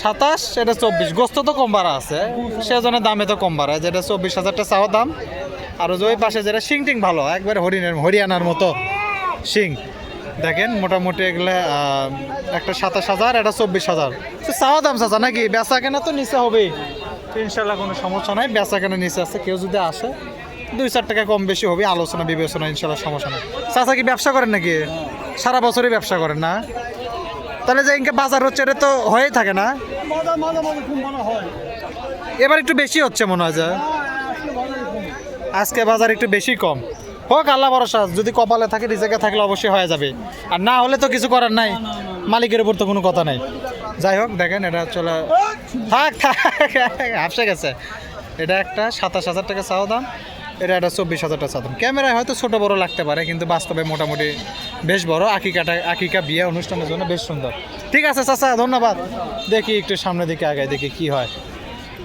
সাতাশ, এটা চব্বিশ। গোস্ত তো কম বাড়া আছে। সেজন্য দামে তো কম বাড়ায় যেটা চব্বিশ হাজারটা চাওয়া দাম। আর ওই পাশে যেটা শিং টিং ভালো, একবার হরিণের, হরিয়ানার মতো শিং। দেখেন, মোটামুটি এগুলো একটা সাতাশ হাজার, এটা চব্বিশ হাজার। চাওয়া দাম চাচা নাকি? বেচা কেনা তো নিচে হবেই। ইনশাল্লাহ কোনো সমস্যা নাই। বেচা কেনা নিচে আছে, কেউ যদি আসে, দুই চার টাকা কম বেশি হবে, আলোচনা, বিবেচনা ইনশাল্লাহ সমস্যা নেই। চাচা কি ব্যবসা করেন নাকি? সারা বছরই ব্যবসা করেন না? তাহলে যে ইনকে বাজার হচ্ছে এটা তো হয়েই থাকে না? এবার একটু বেশি হচ্ছে মনে হয় যে। আজকে বাজার একটু বেশি কম। হোক আল্লাহ ভরসা যদি কপালে থাকে রিজেকে থাকলে অবশ্যই হয়ে যাবে। আর না হলে তো কিছু করার নাই। মালিকের উপর তো কোনো কথা নাই। যাই হোক দেখেন এটা চলে থাক থাক হাফসে গেছে। এটা একটা সাতাশ হাজার টাকা চাওয়া দাম এটা একটা চব্বিশ হাজার টাকা চাওয়া দাম। ক্যামেরায় হয়তো ছোটো বড় লাগতে পারে কিন্তু বাস্তবে মোটামুটি বেশ বড় আকিকাটা আকিকা বিয়ে অনুষ্ঠানের জন্য বেশ সুন্দর। ঠিক আছে চাচা, ধন্যবাদ। দেখি একটু সামনের দিকে আগে দেখি কি হয়।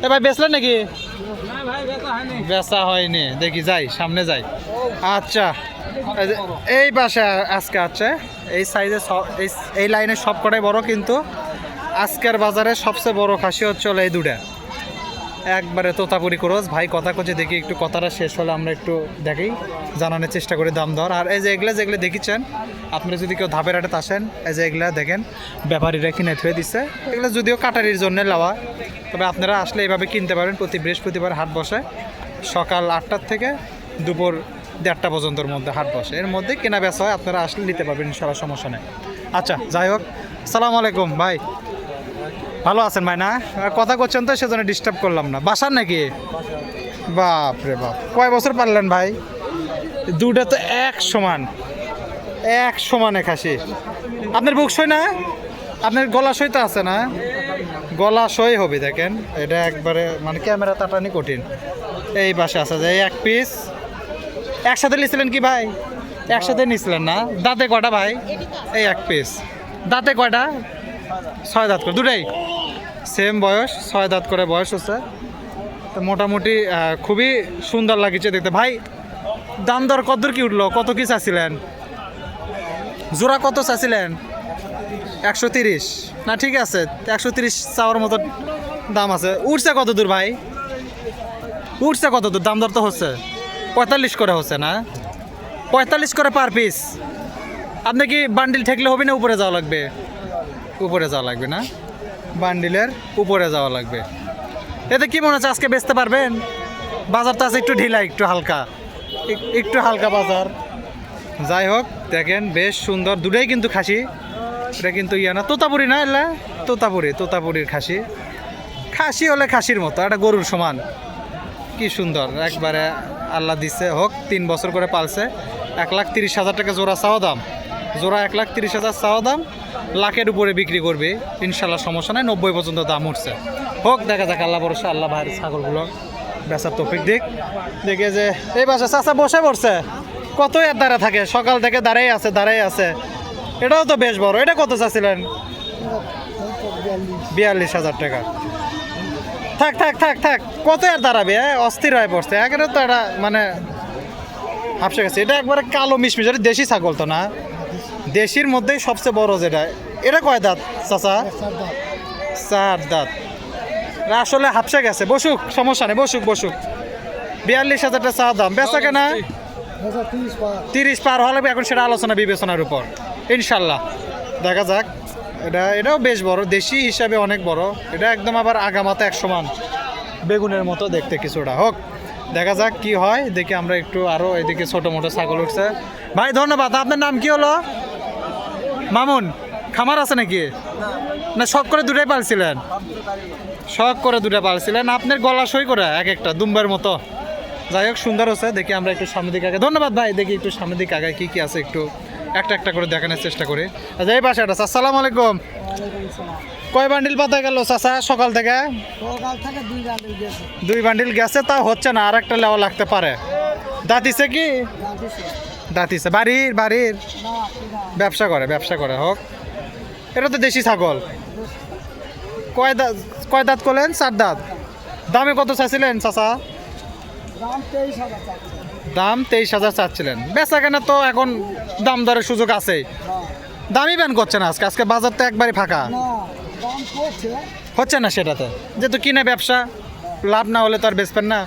এ ভাই বেচলেন নাকি? বেচা হয়নি, দেখি যাই, সামনে যাই। আচ্ছা এই পাশে আজকে আছে। এই সাইজে এই এই লাইনে সব কটাই বড় কিন্তু। আজকের বাজারে সবচেয়ে বড় খাসি হচ্ছে এই দুটা। একবারে তোতাপুরি ক্রোজ ভাই, কথা করছে দেখি একটু কথাটা শেষ হলে আমরা একটু দেখি, জানানোর চেষ্টা করি দাম দর। আর এই যে এগুলা যেগুলো দেখিছেন, আপনারা যদি কেউ ধাপের হাটে আসেন, এই যে এগুলা দেখেন, ব্যাপারীরা কিনে থুয়ে দিচ্ছে এগুলো যদিও কাটারির জন্য লাওয়া, তবে আপনারা আসলে এইভাবে কিনতে পারেন, প্রতি বৃহস্পতিবার হাট বসে। সকাল আটটার থেকে দুপুর দেড়টা পর্যন্তর মধ্যে হাট বসে। এর মধ্যে কেনা বেচা হয়, আপনারা আসলে নিতে পারবেন ইনশাল্লাহ সমস্যা নেই। আচ্ছা যাই হোক, সালাম আলাইকুম, ভাই। ভালো আছেন ভাই, না? কথা করছেন তো, সেজন্য ডিস্টার্ব করলাম না। বাসার নাকি? বাপ রে বাপ। কয় বছর পারলেন ভাই? দুটা তো এক সমান। এক সমানে খাসি। আপনার বুক সই না? আপনার গলা সই তো আছে না? গলা সই হবে, দেখেন। এটা একবারে মানে ক্যামেরা তাটানি কঠিন। এই পাশে আছে যে এক পিস একসাথে নিয়েছিলেন কি ভাই? একসাথে নিয়েছিলেন না? দাঁতে কয়টা ভাই? এই এক পিস দাঁতে কয়টা? ছয় দাঁত করে, দুটাই। সেম বয়স, ছয় দাঁত করে বয়স হচ্ছে। তো মোটামুটি খুবই সুন্দর লাগিছে দেখতে। ভাই, দাম দর কতদূর কি উঠল? কত কি চাচ্ছিলেন? জোড়া কত চাচ্ছিলেন? একশো তিরিশ। না, ঠিক আছে, একশো তিরিশ চাওয়ার মতো দাম আছে। উঠছে কত দূর, ভাই? উঠছে কত দূর? দাম দর তো হচ্ছে। পঁয়তাল্লিশ করে হচ্ছে না? পঁয়তাল্লিশ করে পার পিস আপনি কি বান্ডিল ঠেকলে হবে না উপরে যাওয়া লাগবে? উপরে যাওয়া লাগবে না? বান্ডিলের উপরে যাওয়া লাগবে। এতে কি মনে হচ্ছে আজকে বেচতে পারবেন? বাজারটা আছে একটু ঢিলা, একটু হালকা। এক- একটু হালকা বাজার। যাই হোক, দেখেন বেশ সুন্দর। দুটাই কিন্তু খাসি। এটা কিন্তু ইয়া না, তোতাপুরি না এলা? তোতাপুরি, তোতাপুরির খাসি। খাসি হলে খাসির মতো একটা গরুর সমান। কি সুন্দর, একবারে আল্লাহ দিচ্ছে হোক, তিন বছর করে পালছে। এক লাখ তিরিশ হাজার টাকা জোড়া চাওয়া দাম। জোড়া এক লাখ তিরিশ হাজার চাওয়া দাম। লাখের উপরে বিক্রি করবে, ইনশাল্লাহ সমস্যা নাই, নব্বই পর্যন্ত দাম উঠছে। হোক, দেখা যাক, আল্লাহ ভরসা, আল্লাহ ভাইয়ের ছাগলগুলো বেচার তফিক দিক। দেখে যে, এই বাসা চাষা বসে পড়ছে। কত এর দ্বারা থাকে? সকাল থেকে দাঁড়াই আছে দাঁড়াই আছে। এটাও তো বেশ বড়। এটা কত চাচ্ছিলেন? বিয়াল্লিশ হাজার টাকা। থাক থাক থাক থাক। কত আর দাঁড়াবে? অস্থির হয়ে পড়ছে। একেবারে তো এটা মানে হাফসে গেছে। এটা একবারে কালো মিশমিশ দেশি ছাগল তো না? দেশির মধ্যেই সবচেয়ে বড় যেটা। এটা কয় দাঁত চাচা? চার দাঁত। আসলে হাফসে গেছে। বসুক সমস্যা নেই বসুক বসুক। বিয়াল্লিশ হাজারটা চা দাম। বেচা কেনা? তিরিশ পার। হলে এখন সেটা আলোচনা বিবেচনার উপর। ইনশাল্লাহ। দেখা যাক। এটা এটাও বেশ বড়। দেশি হিসাবে অনেক বড়। এটা একদম আবার আগামাতে এক সমান বেগুনের মতো দেখতে কিছুটা। হোক দেখা যাক কি হয়। দেখি আমরা একটু আরও এদিকে ছোটো মোটো ছাগল উঠছে। ভাই ধন্যবাদ। আপনার নাম কি হলো? মামুন খামার আছে নাকি? না শখ করে দুটাই পালছিলেন? শখ করে দুটা পালছিলেন। আপনার গলা সই করে এক একটা দুম্বার মতো। যাই হোক সুন্দর হচ্ছে দেখি আমরা একটু সামনের দিকে আগে ধন্যবাদ ভাই দেখি একটু সামনের দিকে আগে কী কী আছে একটু একটা একটা করে দেখানোর চেষ্টা করি। আচ্ছা এই পাশে একটা আসসালামু আলাইকুম। কয় বান্ডিল পাতা গেল চাচা সকাল থেকে? দুই দুই বান্ডিল গেছে তা হচ্ছে না আর একটা লেওয়া লাগতে পারে। দাঁতিছে কি? দাঁতিছে বাড়ির বাড়ির। ব্যবসা করে ব্যবসা করে, হোক। এটা তো দেশি ছাগল। কয় দাঁত কয় দাঁত করলেন? চার দাঁত। দামে কত চাইছিলেন চাচা? দাম তেইশ হাজার চাচ্ছিলেন। বেচা কেনা তো এখন দাম দরের সুযোগ আছেই। দামই ব্যান করছে না আজকে। আজকে বাজার তো একবারই ফাঁকা। হচ্ছে না সেটাতে? যেহেতু কিনে ব্যবসা, লাভ না হলে তো আর বেচবেন না।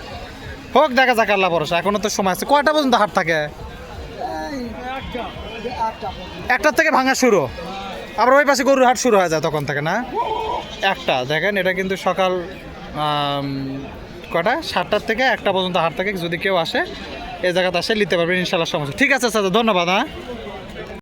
হোক, দেখা যাক, আল্লাহ ভরসা। এখনও তো সময় আছে। কয়টা পর্যন্ত হাট থাকে? একটার থেকে ভাঙা শুরু। আবার ওই পাশে গরুর হাট শুরু হয়ে যায় তখন থেকে, না? একটা, দেখেন, এটা কিন্তু সকাল কটা? সাতটার থেকে একটা পর্যন্ত হাট থাকে, যদি কেউ আসে, এ জায়গাতে আসে, নিতে পারবেন ইনশাল্লাহ সমস্যা ঠিক আছে স্যার ধন্যবাদ হ্যাঁ?